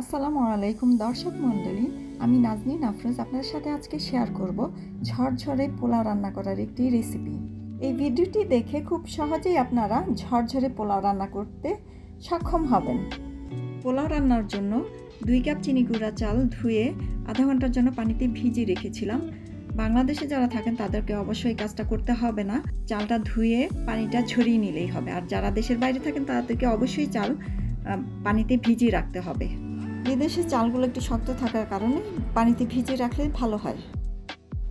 আসসালামু আলাইকুম দর্শক মণ্ডলী, আমি নাজনীন আফরোজ আপনার সাথে আজকে শেয়ার করব ঝরঝরে পোলাও রান্না করার একটি রেসিপি এই ভিডিওটি দেখে খুব সহজেই আপনারা ঝরঝরে পোলাও রান্না করতে সক্ষম হবেন। পোলাও রান্নার জন্য দুই কাপ চিনি গুঁড়া চাল ধুয়ে আধা ঘণ্টার জন্য পানিতে ভিজিয়ে রেখেছিলাম। বাংলাদেশে যারা থাকেন তাদেরকে অবশ্যই কাজটা করতে হবে না। চালটা ধুয়ে পানিটা ঝরিয়ে নিলেই হবে। আর যারা দেশের বাইরে থাকেন তাদেরকে অবশ্যই চাল পানিতে ভিজিয়ে রাখতে হবে। বিদেশে চালগুলো একটু শক্ত থাকার কারণে পানিতে ভিজিয়ে রাখলে ভালো হয়।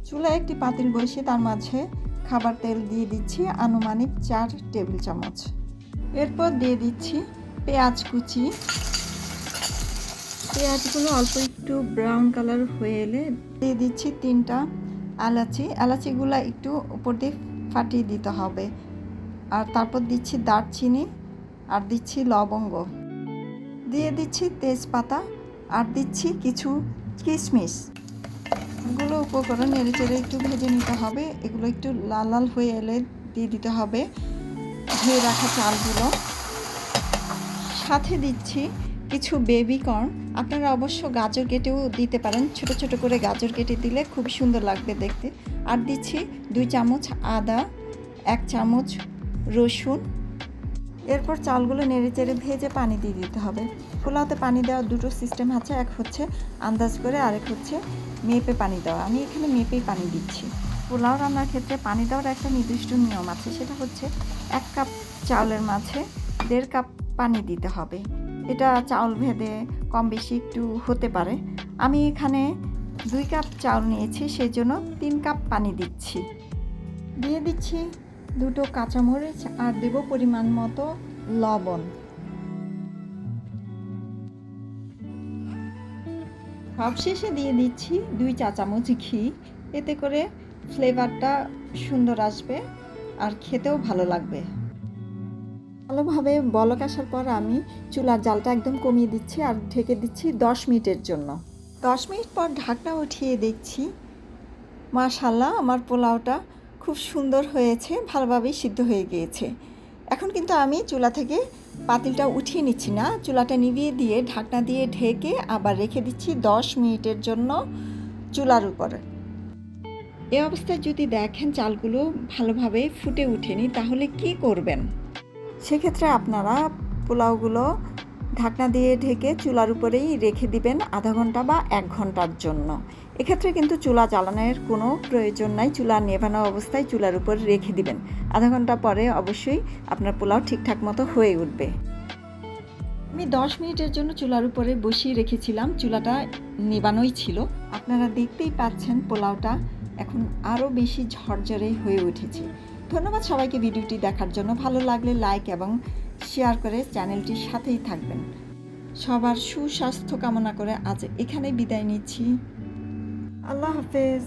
চুলায় একটি পাতিল বসিয়ে তার মাঝে খাবার তেল দিয়ে দিচ্ছি আনুমানিক চার টেবিল চামচ। এরপর দিয়ে দিচ্ছি পেঁয়াজ কুচি। পেঁয়াজগুলো অল্প একটু ব্রাউন কালার হয়ে এলে দিয়ে দিচ্ছি তিনটা এলাচি। এলাচিগুলো একটু উপর দিয়ে ফাটিয়ে দিতে হবে। আর তারপর দিচ্ছি দারচিনি আর দিচ্ছি লবঙ্গ। দিয়ে দিচ্ছি তেজপাতা আর দিচ্ছি কিছু কিশমিশ। এগুলো উপকরণ নেড়ে চেড়ে একটু ভেজে নিতে হবে। এগুলো একটু লাল লাল হয়ে এলে দিয়ে দিতে হবে ধুয়ে রাখা চালগুলো। সাথে দিচ্ছি কিছু বেবি কর্ন আপনারা অবশ্য গাজর কেটেও দিতে পারেন। ছোট ছোট করে গাজর কেটে দিলে খুব সুন্দর লাগবে দেখতে। আর দিচ্ছি দুই চামচ আদা, এক চামচ রসুন এরপর চালগুলো নেড়ে চেড়ে ভেজে পানি দিয়ে দিতে হবে। পোলাওতে পানি দেওয়ার দুটো সিস্টেম আছে, এক হচ্ছে আন্দাজ করে, আরেক হচ্ছে মেপে পানি দেওয়া। আমি এখানে মেপেই পানি দিচ্ছি। পোলাও রান্নার ক্ষেত্রে পানি দেওয়ার একটা নির্দিষ্ট নিয়ম আছে, সেটা হচ্ছে এক কাপ চাউলের মাঝে দেড় কাপ পানি দিতে হবে। এটা চাউল ভেদে কম বেশি একটু হতে পারে। আমি এখানে দুই কাপ চাউল নিয়েছি সেই জন্য তিন কাপ পানি দিচ্ছি। দিয়ে দিচ্ছি দুটো কাঁচামরিচ আর দেব পরিমাণ মতো লবণ। সবশেষে দিয়ে দিচ্ছি দুই চা চামচ ঘি। এতে করে ফ্লেভারটা সুন্দর আসবে আর খেতেও ভালো লাগবে। ভালোভাবে বলক আসার পর আমি চুলার জালটা একদম কমিয়ে দিচ্ছি আর ঢেকে দিচ্ছি দশ মিনিটের জন্য। দশ মিনিট পর ঢাকনা উঠিয়ে দেখছি মাশাল্লাহ আমার পোলাওটা খুব সুন্দর হয়েছে, ভালোভাবেই সিদ্ধ হয়ে গিয়েছে। এখন কিন্তু আমি চুলা থেকে পাতিলটা উঠিয়ে নিচ্ছি না। চুলাটা নিভিয়ে দিয়ে ঢাকনা দিয়ে ঢেকে আবার রেখে দিচ্ছি দশ মিনিটের জন্য চুলার উপরে। এ অবস্থায় যদি দেখেন চালগুলো ভালোভাবে ফুটে ওঠেনি তাহলে কি করবেন? সেক্ষেত্রে আপনারা পোলাওগুলো ঢাকনা দিয়ে ঢেকে চুলার উপরেই রেখে দিবেন আধা ঘণ্টা বা এক ঘণ্টার জন্য। এক্ষেত্রে কিন্তু চুলা জ্বালানোর কোনো প্রয়োজন নাই। চুলা নেভানো অবস্থায় চুলার উপর রেখে দিবেন। আধা ঘণ্টা পরে অবশ্যই আপনার পোলাও ঠিকঠাক মতো হয়ে উঠবে। আমি দশ মিনিটের জন্য চুলার উপরে বসিয়ে রেখেছিলাম। চুলাটা নেবানোই ছিল। আপনারা দেখতেই পাচ্ছেন পোলাওটা এখন আরও বেশি ঝরঝরে হয়ে উঠেছে। ধন্যবাদ সবাইকে ভিডিওটি দেখার জন্য। ভালো লাগলে লাইক এবং শেয়ার করে চ্যানেলটির সাথেই থাকবেন। সবার সুস্বাস্থ্য কামনা করে আজ এখানে বিদায় নিচ্ছি। আল্লাহ হাফেজ।